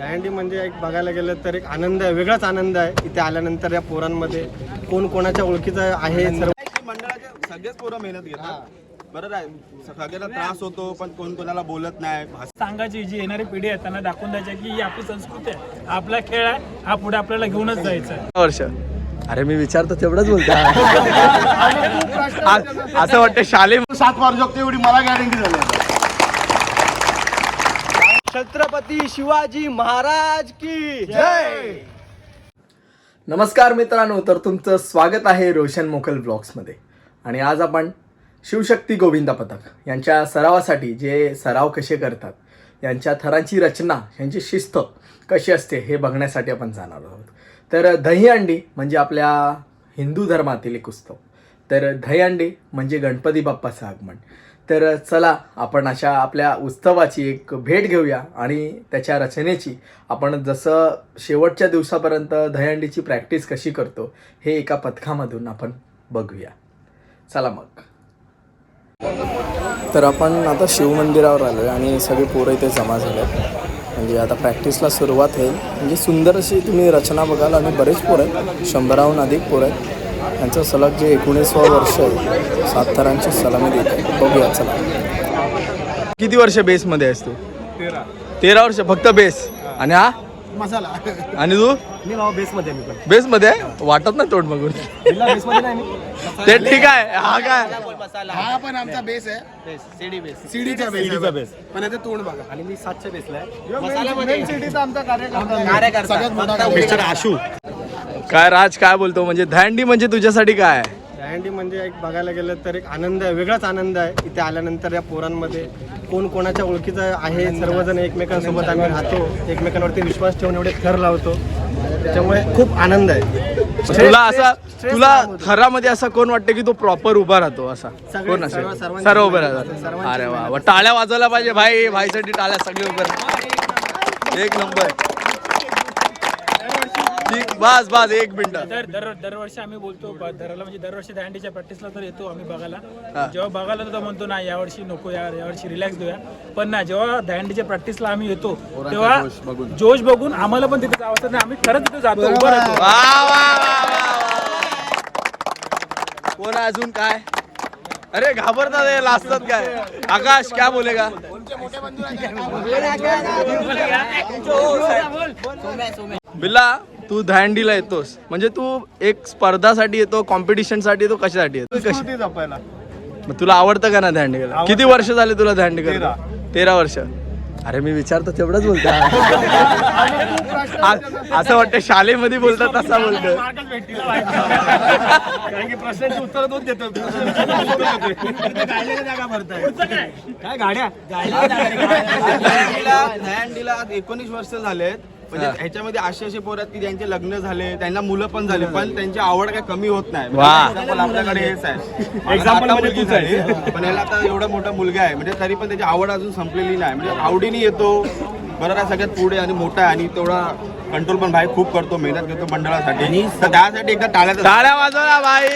दहीहंडी म्हणजे एक बघायला गेलं तर एक आनंद आहे वेगळाच आनंद आहे. इथे आल्यानंतर या पोरांमध्ये कोण कोणाच्या ओळखीचं आहे? सर्व मंडळाचे सगळेच पोरं मेहनत घेतात. बरोबर आहे. सगळ्यांना त्रास होतो पण कोण कोणाला बोलत नाही. सांगायची जी येणारी पिढी आहे त्यांना दाखवून द्यायची की ही आपली संस्कृती आहे. आपला खेळ आहे हा पुढे आपल्याला घेऊनच जायचा आहे. वर्ष. अरे मी विचारतो तेवढंच बोलतो. असं वाटतं शालेय सात शकतो एवढी मला गॅरंटी झाली छत्रपती शिवाजी महाराज की जय! नमस्कार मित्रांनो तर तुमचं स्वागत आहे रोशन मोकल ब्लॉग्समध्ये. आणि आज आपण शिवशक्ती गोविंदा पथक यांच्या सरावासाठी जे सराव कसे करतात यांच्या थरांची रचना यांची शिस्त कशी असते हे बघण्यासाठी आपण जाणार आहोत. तर दहीहंडी म्हणजे आपल्या हिंदू धर्मातील एक उत्सव. तर दहीहंडी म्हणजे गणपती बाप्पाचं आगमन. तर चला आपण अशा आपल्या उत्सवाची एक भेट घेऊया आणि त्याच्या रचनेची. आपण जसं शेवटच्या दिवसापर्यंत दहीहंडीची प्रॅक्टिस कशी करतो हे एका पथकामधून आपण बघूया. चला मग. तर आपण आता शिवमंदिरावर आलो आहे आणि सगळे पोरं इथे जमा झाले म्हणजे आता प्रॅक्टिसला सुरुवात होईल. म्हणजे सुंदर अशी तुम्ही रचना बघाल. आणि बरेच पोरं आहेत. शंभराहून अधिक पोरं आहेत. त्यांचं सलग जे एकोणीसवं वर्ष आहे सात थरांची सलामी देत आहे. बघूया चला. किती वर्ष बेसमध्ये आहेस तू? तेरा. तेरा वर्ष फक्त बेस. आणि हा? मसाला. आणि तू? मी भाऊ बेसमध्ये बेसमध्ये? वाटत ना तोंड बघून. बेसमध्ये नाही मी. ते ठीक आहे. हा काय? हा पण आमचा बेस आहे. CD base. सीडीचा बेस सीडीचा बेस. पण आता तोंड बघा. आणि मी सातशे बेसला आहे. सीडीचा आमचा कार्यकर्ता सगळ्यात मोठा मिस्टर आशू. काय राज काय बोलतो? म्हणजे दहंडी म्हणजे तुझ्यासाठी काय? आहे दहीहंडी म्हणजे एक बघायला गेलं तर एक आनंद आहे वेगळाच आनंद आहे. इथे आल्यानंतर या पोरांमध्ये कोण कोणाच्या ओळखीचं आहे सर्वजण एकमेकांसोबत आम्ही राहतो. एकमेकांवरती विश्वास ठेवून एवढे थर लावतो. त्याच्यामुळे खूप आनंद आहे. तुला असा तुला थरामध्ये असा कोण वाटतं की तो प्रॉपर उभा राहतो असा? कोण असेल? सर्व- उभे राहतात. अरे वा वा. टाळ्या वाजवायला पाहिजे भाई. भाईसाठी टाळ्या सगळे उभे राहतात. एक नंबर. ठीक बस बस एक मिनिट. तर दर दरवर्षी आम्ही बोलतो ब- दराला म्हणजे दरवर्षी दहंडीच्या प्रॅक्टिसला तर येतो आम्ही बघायला. जेव्हा बघायला तर म्हणतो ना यावर्षी नको यार यावर्षी रिलॅक्स देऊया. पण ना जेव्हा दहंडीच्या प्रॅक्टिसला आम्ही येतो तेव्हा जोश बघून. आम्हाला पण तिथे जावं नाही आम्ही खरंच तिथे जातो उभं राहतो. वा वा वा वा. कोण अजून काय? अरे घाबरतात हे लाजतात काय? आकाश काय बोलेगा? बिल्ला? तू दहंडीला येतोस. म्हणजे तू एक स्पर्धासाठी येतो कॉम्पिटिशनसाठी येतो कशासाठी येतो? कशी जपायला मग तुला आवडतं का ना दहंडी करायला किती वर्ष झाले तुला दहंडी तेरा. करायला तेरा वर्ष. अरे मी विचारतो तेवढंच बोलतो. असं वाटतं शाळेमध्ये बोलतात तसा बोलतो कारण की प्रश्नांची उत्तर दोन देतो. जागा भरताय काय गाड्या एकोणीस वर्ष झालेत. म्हणजे ह्याच्यामध्ये असे असे पोरं आहेत की ज्यांचे लग्न झाले त्यांना मुलं पण झाली पण त्यांची आवड काही कमी होत नाही. Example आपल्याकडे हेच आहे. Example आता म्हणजे मुलगी तूच आहे. झाली, पण याला आता एवढा मोठा मुलगा आहे. म्हणजे तरी पण त्याची आवड अजून संपलेली नाही. म्हणजे आवडीने येतो. बरं आहे सगळ्यात पुढे आणि मोठा आहे आणि तेवढा कंट्रोल पण भाई खूप करतो मेहनत घेतो मंडळासाठी. तर त्यासाठी एकदा टाळ्याचा टाळ्या वाजवला भाई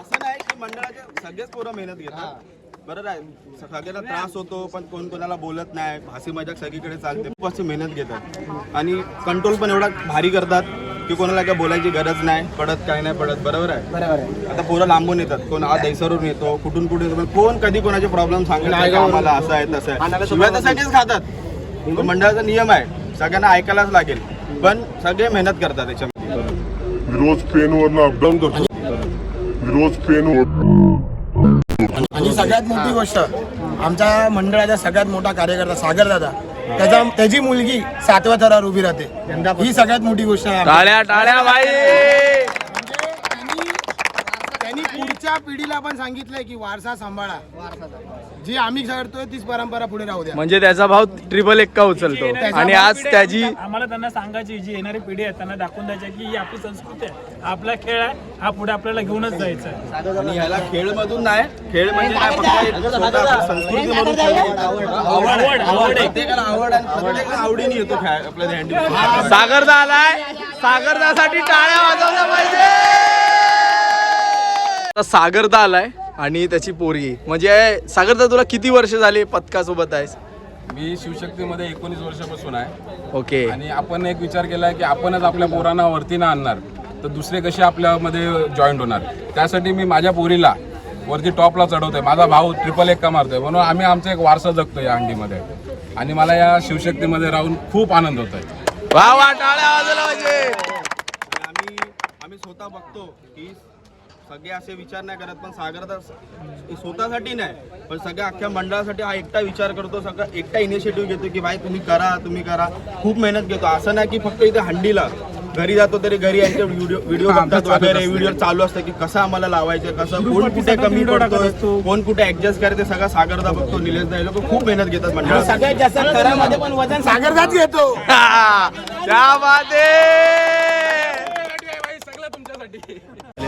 असं नाही की मंडळाचे सगळेच पोरं मेहनत घेतात. बरोबर आहे सगळ्यांना त्रास होतो पण कोण कोणाला बोलत नाही. हसी मजाक सगळीकडे चालते. खूप अशी मेहनत घेतात. आणि कंट्रोल पण एवढा भारी करतात की कोणाला काय बोलायची गरज नाही. पडत काय नाही पडत. बरोबर आहे? आता पोरं लांबून येतात. कोण आज दैसरून येतो कुठून कुठे येतो. कोण कधी कोणाचे प्रॉब्लेम की आम्हाला असं आहे तसं आहे. शिवाय त्यासाठीच खातात. तो मंडळाचा नियम आहे. सगळ्यांना ऐकायलाच लागेल. पण सगळे मेहनत करतात त्याच्यामध्ये रोज पेनवरनं अपडाऊन करतो. रोज पेनवर आणि सगळ्यात मोठी गोष्ट आमच्या मंडळाचा सगळ्यात मोठा कार्यकर्ता सागर दादा. त्याचा त्याची मुलगी सातव्या थरावर उभी राहते. ही सगळ्यात मोठी गोष्ट आहे. टाळ्या टाळ्या त्यांनी पुढच्या पिढीला पण सांगितलंय की वारसा सांभाळा. जी आम्ही करतोय तीच परंपरा पुढे राहू द्या. म्हणजे त्याचा भाव ट्रिपल एक्का उचलतो? आणि आज त्याची आम्हाला त्यांना सांगायची जी येणारी पिढी आहे त्यांना दाखवून द्यायची की ही आपली संस्कृती आहे. आपला खेळ आहे हा पुढे आपल्याला घेऊनच जायचा आहे. आणि ह्याला खेळ मधून नाही खेळ म्हणजे काय फक्त एक स्वतः आपली संस्कृती म्हणून खेळ आवड आवड, आवड आहे. प्रत्येकाला आवड आणि प्रत्येकाला आवडीने येतो खेळ आपल्या हँडी सागरदा आलाय सागरदासाठी टाळ्या वाजवल्या पाहिजे. सागरदा आलाय आणि त्याची पोरगी. म्हणजे सागरदा तुला किती वर्ष झाली पथकासोबत आहेस? मी शिवशक्तीमध्ये एकोणीस वर्षापासून आहे. ओके. आणि आपण एक विचार केला आहे की आपणच आपल्या पोरांना वरती ना आणणार तर दुसरे कसे आपल्यामध्ये जॉईंट होणार? त्यासाठी मी माझ्या पोरीला वरती टॉपला चढवतोय. माझा भाऊ ट्रिपल एक का मारतोय? म्हणून आम्ही आमचा एक वारसा जगतो या अंडीमध्ये आणि मला या शिवशक्तीमध्ये राहून खूप आनंद होतोय. वा वा टाळ्या वाजवल्या पाहिजे. आणि आम्ही आम्ही स्वतः बघतो की सगळे असे विचार नाही करत पण सागर स- स्वतःसाठी नाही पण सगळ्या अख्ख्या मंडळासाठी हा एकटा विचार करतो सगळं एकटा इनिशिएटिव्ह घेतो की भाई तुम्ही करा तुम्ही करा. खूप मेहनत घेतो. असं नाही की फक्त इथे हंडीला घरी जातो तरी घरी यांचे व्हिडिओ व्हिडिओ बघतात वगैरे व्हिडिओ चालू असतं की कसं आम्हाला लावायचं कसं कोण कुठे कमी पडतो कोण कुठे ऍडजस्ट करते सगळं सागरदा बघतो निलेशदा हे लोक खूप मेहनत घेतात मंडळासाठी सगळ्यात जास्त खरामध्ये पण वजन सागरदाच घेतो. त्या बाते सगळं तुमच्यासाठी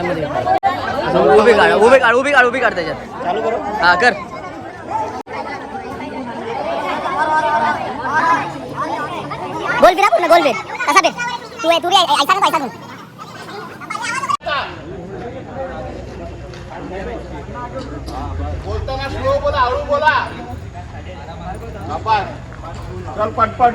उभी काढ उभी काढ उभी काढ उभी काढ त्याच्यात चालू करू। हा कर। गोल फिरा पूर्ण गोल फिर कसा फिर तू आहे तू रे ऐसा नको ऐसा तू चल पटपट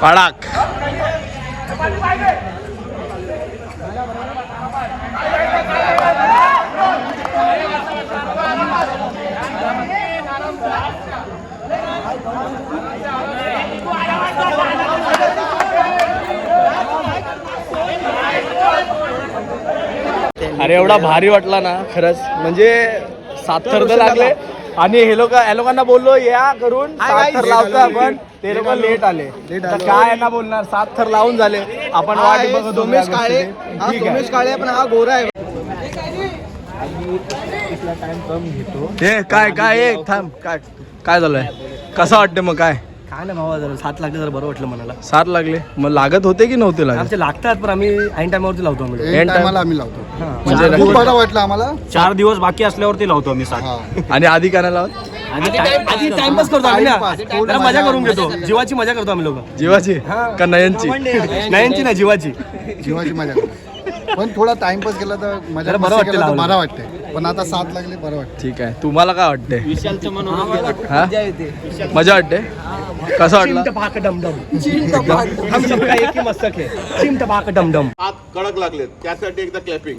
कडक अरे एवढा भारी वाटला ना खरंच. म्हणजे सात थर तर लागले. आणि हे लोक या लोकांना बोललो या करून सात थर लावतो आपण. ते लोक लेट आले. आता काय यांना बोलणार? सात थर लावून झाले. आपण वाट बघत गोष्टीची. ठीक आहे. काळे पण हा गोरा आहे. हे काय काय हे थांब. काय काय झालंय? कसं वाटतं मग काय? काय नाही भावा जरा सात लागले जरा बरं वाटलं मला सात लागले. मग लागत होते की नव्हते लागत? आमचे लागतात पण आम्ही ऐन टायमावरती लावतो आम्ही. End time- आम्ही लावतो. म्हणजे खूप बरं वाटलं आम्हाला. चार दिवस बाकी असल्यावरती लावतो आम्ही सात. आणि आधी काय नाही लावत? आधी टाइमपास करतो आम्ही ना. जरा मजा करून घेतो. जीवाची मजा करतो आम्ही लोक. जीवाची का नयनची? नयनची. नाही जीवाची. जीवाची मजा. करतो. पण थोडा टाइमपास केला तर मजा जरा बरं मस्ती वाटतं केला तर लावायला. बरं वाटते पण आता सात लागले बरं वाटतं. ठीक आहे. तुम्हाला काय वाटते हा? मजा वाटते? कसं वाटलं? टपाक डमडम. हम सबका एक ही मस्तक है चिम टपाक डमडम. हात कडक लागलेत. त्यासाठी एकदा क्लॅपिंग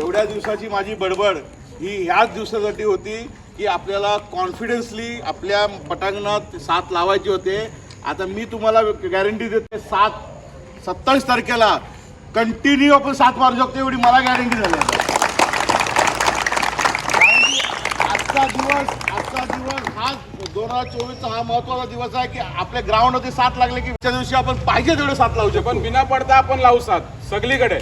एवढ्या दिवसाची माझी बडबड ही ह्याच दिवसासाठी होती की आपल्याला कॉन्फिडन्सली आपल्या पटांगणात साथ लावायचे होते. आता मी तुम्हाला गॅरंटी देते सात सत्तावीस तारखेला कंटिन्यू आपण सात मारू शकतो एवढी मला गॅरंटी झाली. आजचा दिवस आजचा दिवस हा दोन हजार चोवीसचा हा महत्त्वाचा दिवस आहे की आपल्या ग्राउंडमध्ये साथ लागले की त्या दिवशी आपण पाहिजे तेवढे साथ लावू शकतो. पण बिना पडता आपण लावू साथ सगळीकडे.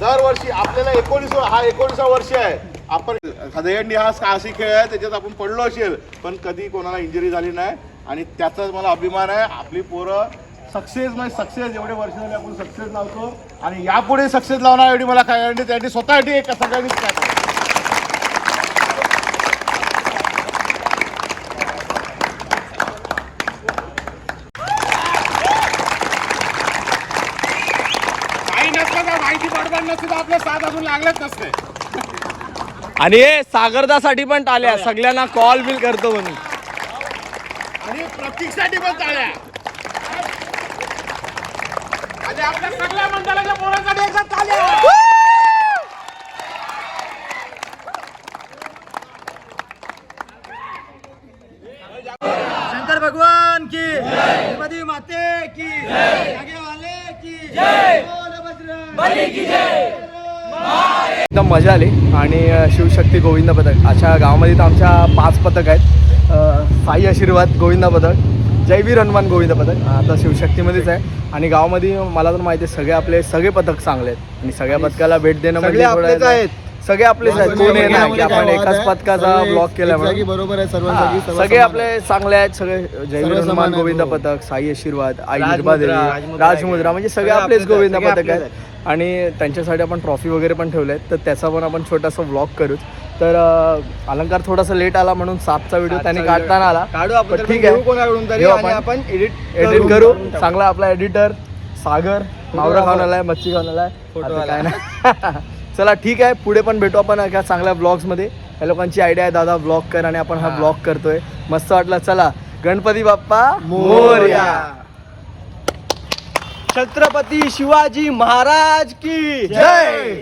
दरवर्षी आपल्याला एकोणीस हा एकोणीसा वर्ष आहे. आपण दहीहंडी हा साहसी खेळ आहे त्याच्यात आपण पडलो असेल पण कधी कोणाला इंजुरी झाली नाही. आणि त्याचा मला अभिमान आहे. आपली पोरं सक्सेस म्हणजे सक्सेस एवढे वर्ष झाले आपण सक्सेस लावतो. आणि यापुढे सक्सेस लावणार एवढी मला काय गॅरंटी त्यासाठी स्वतःसाठी एक सगळ्यांनीच काय आणि हे सागरदासाठी पण टाल्या सगळ्यांना कॉल बिल करतो म्हणून. आणि प्रतीकसाठी पण टाळ्या आणि आपल्या सगळ्या मंडळाच्या पोरांसाठी एकदा शंकर भगवान की श्रीमती माते की आगे वाले की बोल बजरंग एकदम मजा आली. आणि शिवशक्ती गोविंद पथक अशा गावामध्ये तर आमच्या पाच पथक आहेत. साई आशीर्वाद गोविंद पथक जयवीर हनुमान गोविंद पथक आता शिवशक्तीमध्येच आहे आणि गावामध्ये मला तर माहिती आहे सगळे आपले सगळे पथक चांगले आहेत. आणि सगळ्या पथकाला भेट देणं म्हणजे आपलेच आहेत. सगळे आपलेच आहेत. कोण हे नाही. की आपण एकाच पथकाचा ब्लॉक केला म्हणून. बरोबर आहे. हा, सर्व सगळे आपले चांगले आहेत. सगळे जयवीर हनुमान गोविंद हो. पथक साई आशीर्वाद आई राजमुद्रा, निर्मादेवी राजमुद्रा म्हणजे सगळे आपलेच गोविंद पथक आहेत. आणि त्यांच्यासाठी आपण ट्रॉफी वगैरे पण ठेवले आहेत तर त्याचा पण आपण छोटासा व्लॉग करूच. तर अलंकार थोडासा लेट आला म्हणून सातचा व्हिडिओ त्यांनी काढताना आला. काढू आपण ठीक आहे. आपण. एडिट एडिट करू. चांगला आपला एडिटर सागर मावरा खाऊन आलाय मच्छी खाऊन आलाय. फोटो आता आला. काय नाही. चला ठीक आहे. पुढे पण भेटू आपण एका चांगल्या ब्लॉग्समध्ये या लोकांची आयडिया आहे दादा ब्लॉग कर आणि आपण हा ब्लॉग करतोय. मस्त वाटलं. चला गणपती बाप्पा मोरया. छत्रपती शिवाजी महाराज की जय.